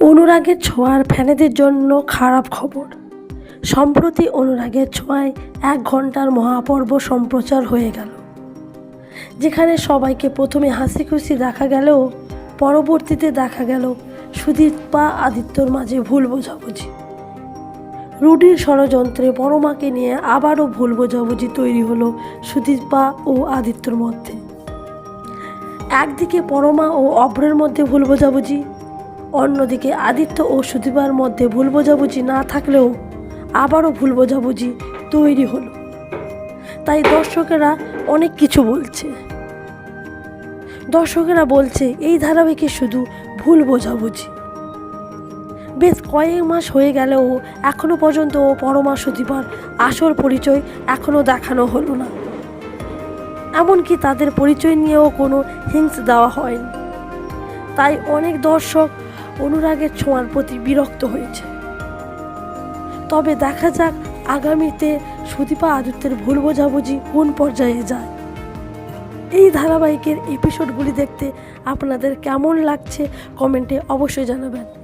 অনুরাগের ছোঁয়ার ফ্যানেদের জন্য খারাপ খবর। সম্প্রতি অনুরাগের ছোঁয়ায় এক ঘণ্টার মহাপর্ব সম্প্রচার হয়ে গেল। যেখানে সবাইকে প্রথমে হাসি খুশি দেখা গেলেও, পরবর্তীতে দেখা গেল সুদীপ আদিত্যর মাঝে ভুল বোঝাবুঝি। রুডির ষড়যন্ত্রে পরমাকে নিয়ে আবারও ভুল বোঝাবুঝি তৈরি হলো সুদীপা ও আদিত্যর মধ্যে। একদিকে পরমা ও অব্রের মধ্যে ভুল বোঝাবুঝি অন্যদিকে আদিত্য ও সুদীপার মধ্যে ভুল বোঝাবুঝি না থাকলেও আবারও ভুল বোঝাবুঝি তৈরি হলো। তাই দর্শকেরা অনেক কিছু বলছে। দর্শকেরা বলছে, এই ধারাবাহিকে শুধু ভুল বোঝাবুঝি। বেশ কয়েক মাস হয়ে গেলেও এখনও পর্যন্ত ও পরমা সুদীপার আসল পরিচয় এখনও দেখানো হলো না। এমনকি তাদের পরিচয় নিয়েও কোনো হিংস দেওয়া হয়নি। তাই অনেক দর্শক অনুরাগের ছোঁয়ার প্রতি বিরক্ত হয়েছে। তবে দেখা যাক আগামীতে সুদীপা আদিত্যের ভুল বোঝাবুঝি কোন পর্যায়ে যায়। এই ধারাবাহিকের এপিসোডগুলি দেখতে আপনাদের কেমন লাগছে কমেন্টে অবশ্যই জানাবেন।